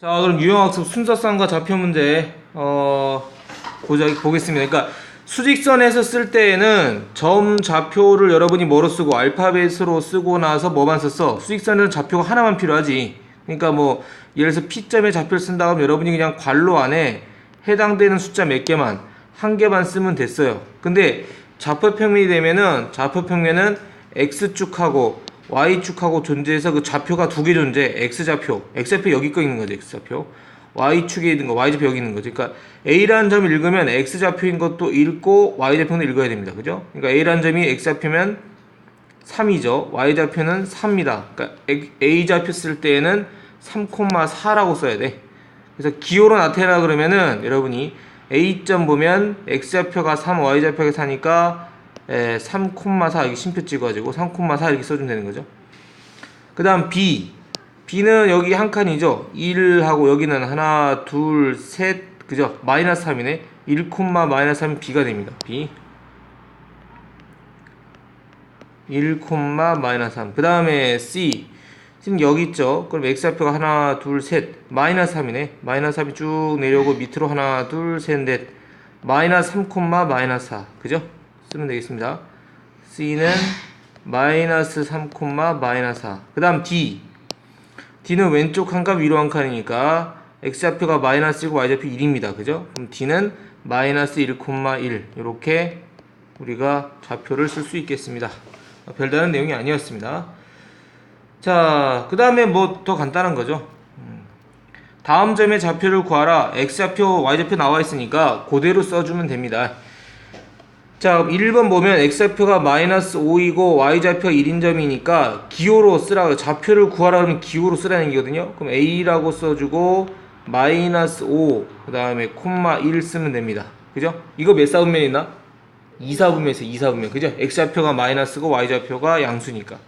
자 그럼 유형학습 순서쌍과 좌표 문제 어 보자 보겠습니다. 그러니까 수직선에서 쓸 때에는 점 좌표를 여러분이 뭐로 쓰고 알파벳으로 쓰고 나서 뭐만 썼어? 수직선에는 좌표가 하나만 필요하지. 그러니까 뭐 예를 들어서 P점에 좌표를 쓴다 하면 여러분이 그냥 괄호 안에 해당되는 숫자 몇 개만 한 개만 쓰면 됐어요. 근데 좌표 평면이 되면은 좌표 평면은 x축하고 y축하고 존재해서 그 좌표가 두 개 존재. x좌표. x좌표 여기 거 있는 거죠. x좌표. y축에 있는 거, y좌표 여기 있는 거죠. 그러니까 a라는 점을 읽으면 x좌표인 것도 읽고 y좌표도 읽어야 됩니다. 그죠? 그러니까 a라는 점이 x좌표면 3이죠. y좌표는 3입니다. 그러니까 a좌표 쓸 때에는 3,4라고 써야 돼. 그래서 기호로 나타내라 그러면은 여러분이 a점 보면 x좌표가 3, y좌표가 4니까 3,4 여기 심표 찍어가지고 3,4 이렇게 써주면 되는 거죠. 그 다음 b b는 여기 한 칸이죠. 1하고 여기는 하나, 둘, 셋 그죠? 마이너스 3이네. 1, 마이너스 3이 b가 됩니다. b 1, 마이너스 3. 그 다음에 C. 지금 여기 있죠. 그럼 X좌표가 하나, 둘, 셋. 마이너스 3이네. 마이너스 3이 쭉 내려오고 밑으로 하나, 둘, 셋, 넷. 마이너스 3, 마이너스 4. 그죠? 쓰면 되겠습니다. C는 마이너스 3, 마이너스 4. 그 다음 D. D는 왼쪽 한 칸, 위로 한 칸이니까 X좌표가 마이너스 1고 Y좌표 1입니다. 그죠? 그럼 D는 마이너스 1, 1. 이렇게 우리가 좌표를 쓸 수 있겠습니다. 별다른 내용이 아니었습니다. 자, 그 다음에 뭐 더 간단한 거죠. 음. 다음 점의 좌표를 구하라. x좌표, y좌표 나와 있으니까 그대로 써주면 됩니다. 자, 1번 보면 x좌표가 마이너스 5이고 y좌표가 1인 점이니까 기호로 쓰라. 좌표를 구하라 그러면 기호로 쓰라는 얘기거든요. 그럼 a라고 써주고 마이너스 5, 그 다음에 콤마 1 쓰면 됩니다. 그죠? 이거 몇 사분면 있나? 2사분면에서 2사분면. 그죠? x좌표가 마이너스고 y좌표가 양수니까.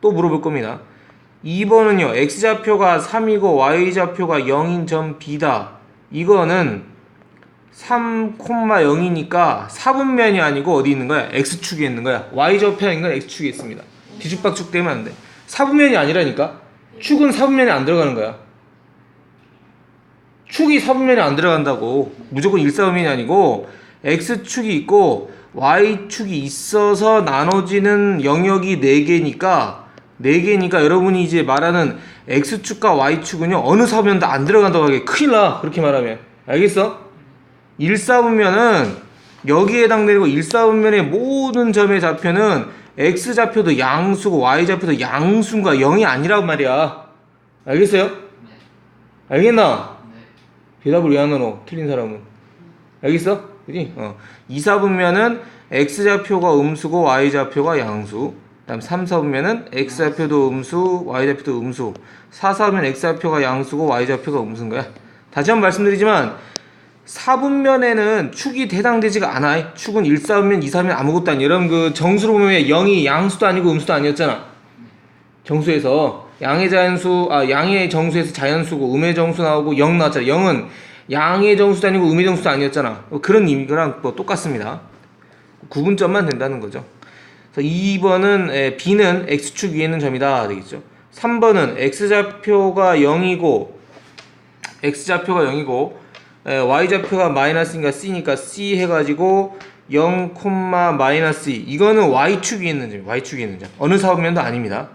또 물어볼 겁니다. 2번은요. x좌표가 3이고 y좌표가 0인 점 B다. 이거는 3,0이니까 4분면이 아니고 어디 있는 거야? x축에 있는 거야. y좌표에 있는 건 x축에 있습니다. 뒤죽박죽 되면 안 돼. 4분면이 아니라니까. 축은 4분면에 안 들어가는 거야. 축이 4분면에 안 들어간다고. 무조건 1사분면이 아니고 x축이 있고 y축이 있어서 나눠지는 영역이 4개니까 4개니까 여러분이 이제 말하는 x축과 y축은요 어느 사분면도 안 들어간다고 하게 큰일 나 그렇게 말하면 알겠어? 1사분면은 여기에 해당되고 1사분면의 모든 점의 좌표는 x좌표도 양수고 y좌표도 양수인가 0이 아니란 말이야 알겠어요? 알겠나? 대답을 왜 안 하노? 틀린 사람은 알겠어? 그지? 어. 2사분면은 x좌표가 음수고 y좌표가 양수. 그다음 3사분면은 x좌표도 음수, y좌표도 음수. 4사분면 x좌표가 양수고 y좌표가 음수인 거야. 다시 한 번 말씀드리지만 4분면에는 축이 해당되지가 않아. 축은 1사분면, 2사분면 아무것도 아니야. 여러분 그 정수로 보면 0이 양수도 아니고 음수도 아니었잖아. 정수에서 양의 자연수, 아 양의 정수에서 자연수고 음의 정수 나오고 0 나왔잖아. 0은 양의 정수도 아니고 음의 정수도 아니었잖아. 뭐 그런 의미랑 뭐 똑같습니다. 구분점만 된다는 거죠. 그래서 2번은 에, B는 X축 위에 있는 점이다 되겠죠. 3번은 X좌표가 0이고 X좌표가 0이고 에, Y좌표가 마이너스니까 C니까 C 해가지고 0, 마이너스 2 이거는 Y축 위에 있는 점 Y축 위에 있는 점. 어느 사분면도 아닙니다.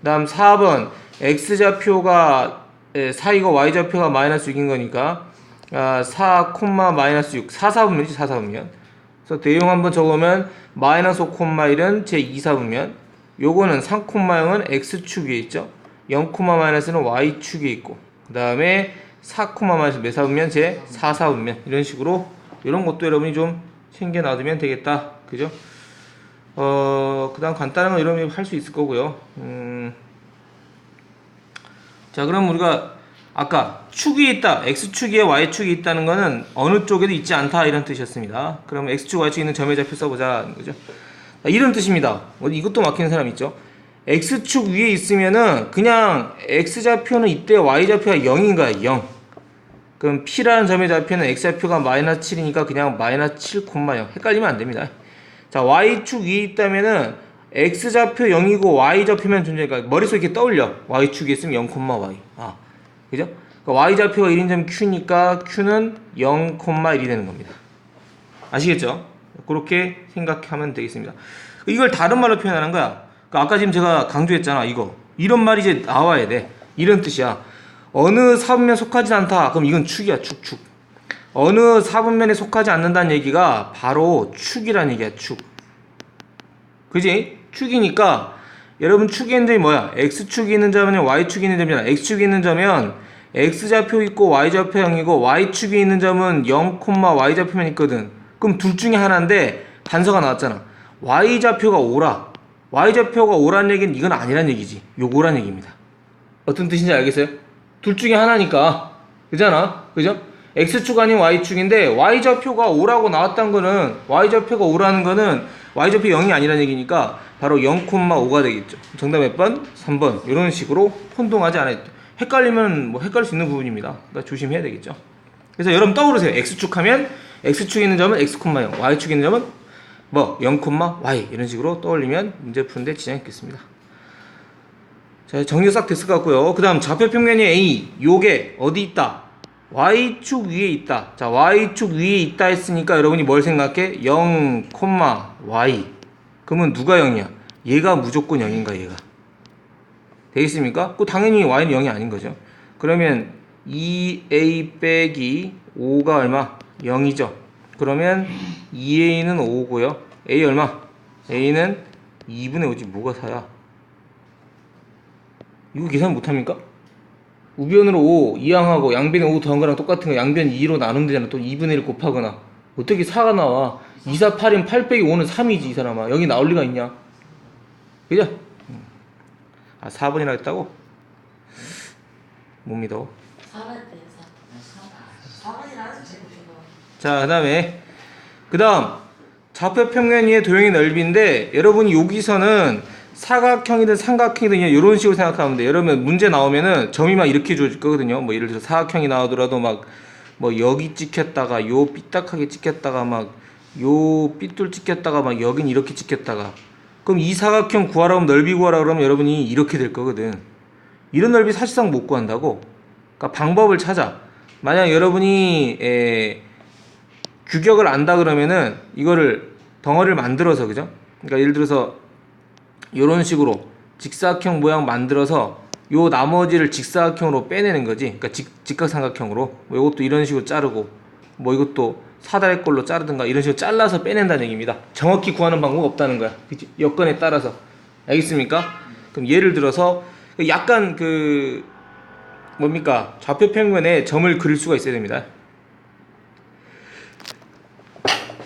그 다음 4번 X좌표가 4이고 Y좌표가 마이너스 6인 거니까 아, 4, 마이너스 6 4사분면이지 4사분면. 그래서 내용 한번 적으면 마이너스 5, 1은 제 2사분면. 요거는 3, 0은 X축 위에 있죠? 0, 마이너스는 Y축에 있고 그 다음에 4, 마이너스 몇 사분면 제 4사분면. 이런 식으로 이런 것도 여러분이 좀 챙겨 놔두면 되겠다. 그죠? 어, 그 다음 간단한 건 여러분이 할 수 있을 거고요. 음, 자 그럼 우리가 아까 축이 있다 x축에 y축이 있다는 거는 어느 쪽에도 있지 않다 이런 뜻이었습니다. 그럼 x축 y축 있는 점의 좌표 써보자. 그죠? 자, 이런 뜻입니다. 어디 이것도 막히는 사람 있죠? x축 위에 있으면은 그냥 x좌표는 이때 y좌표가 0인 거야 0 그럼 p라는 점의 좌표는 x좌표가 마이너스 7이니까 그냥 마이너스 7,0 헷갈리면 안 됩니다 자 y축 위에 있다면은 x좌표 0이고 y좌표면 존재니까 머릿속에 이렇게 떠올려 y축이 있으면 0, y 아 그죠? 그러니까 y좌표가 1인 점 q니까 q는 0,1이 되는 겁니다. 아시겠죠? 그렇게 생각하면 되겠습니다. 이걸 다른 말로 표현하는 거야. 그러니까 아까 지금 제가 강조했잖아. 이거 이런 말이 이제 나와야 돼. 이런 뜻이야. 어느 사분면 속하지 않다. 그럼 이건 축이야. 축 축. 어느 사분면에 속하지 않는다는 얘기가 바로 축이라는 얘기야. 축. 그지? 축이니까 여러분 축이 있는 뭐야? x축이 있는 점은 y축이 있는 점이잖아. x축이 있는 점은 x좌표 있고 y좌표 0이고 y축이 있는 점은 0, y좌표면 있거든. 그럼 둘 중에 하나인데 단서가 나왔잖아. y좌표가 5라. y좌표가 5란 얘기는 이건 아니란 얘기지. 요거란 얘기입니다. 어떤 뜻인지 알겠어요? 둘 중에 하나니까. 그잖아. 그죠? x축 아닌 y축인데 y좌표가 5라고 나왔다는 거는 y좌표가 5라는 거는 y좌표 0이 아니라는 얘기니까 바로 0,5가 되겠죠. 정답 몇 번? 3번. 이런 식으로 혼동하지 않아야 돼. 헷갈리면 뭐 헷갈릴 수 있는 부분입니다. 그러니까 조심해야 되겠죠. 그래서 여러분 떠오르세요. x축 하면 x축에 있는 점은 x, 0, y축에 있는 점은 뭐 0, y 이런 식으로 떠올리면 문제 푸는데 지장이 있겠습니다. 자, 정리 싹 됐을 것 같고요. 그 다음 좌표 평면이 A, 요게 어디 있다? Y축 위에 있다. 자, Y축 위에 있다 했으니까 여러분이 뭘 생각해? 0, Y. 그러면 누가 0이야? 얘가 무조건 0인가, 얘가? 되겠습니까? 그 당연히 Y는 0이 아닌 거죠. 그러면 2A 빼기 5가 얼마? 0이죠. 그러면 2A는 5고요. A 얼마? A는 2분의 5지. 뭐가 4야? 이거 계산 못합니까? 우변으로 5 이항하고 양변에 5 더한 거랑 똑같은 거 양변 2로 나누면 되잖아. 또 2분의 1 곱하거나. 어떻게 4가 나와? 2, 4, 8이면 8 빼기 5는 3이지 이 사람아. 여기 나올 리가 있냐? 그죠? 음. 아 4번이나 했다고? 못 믿어. 지금 자, 그 다음에, 그 다음, 좌표 평면 위의 도형의 넓이인데, 여러분이 여기서는 사각형이든 삼각형이든 그냥 이런 식으로 생각하면 돼. 여러분, 문제 나오면은 점이 막 이렇게 주어질 거거든요. 뭐, 예를 들어서 사각형이 나오더라도 막, 뭐, 여기 찍혔다가, 요 삐딱하게 찍혔다가, 막, 요 삐뚤 찍혔다가, 막, 여긴 이렇게 찍혔다가. 그럼 이 사각형 구하라고 하면 넓이 구하라 그러면 여러분이 이렇게 될 거거든. 이런 넓이 사실상 못 구한다고. 그러니까 방법을 찾아. 만약 여러분이, 에, 규격을 안다 그러면은 이거를 덩어리를 만들어서 그죠? 그러니까 예를 들어서 이런 식으로 직사각형 모양 만들어서 요 나머지를 직사각형으로 빼내는 거지. 그러니까 직, 직각삼각형으로. 뭐 이것도 이런 식으로 자르고 뭐 이것도 사다리 꼴로 자르든가 이런 식으로 잘라서 빼낸다는 얘기입니다. 정확히 구하는 방법 없다는 거야. 그치? 여건에 따라서. 알겠습니까? 그럼 예를 들어서 약간 그 뭡니까? 좌표 평면에 점을 그릴 수가 있어야 됩니다.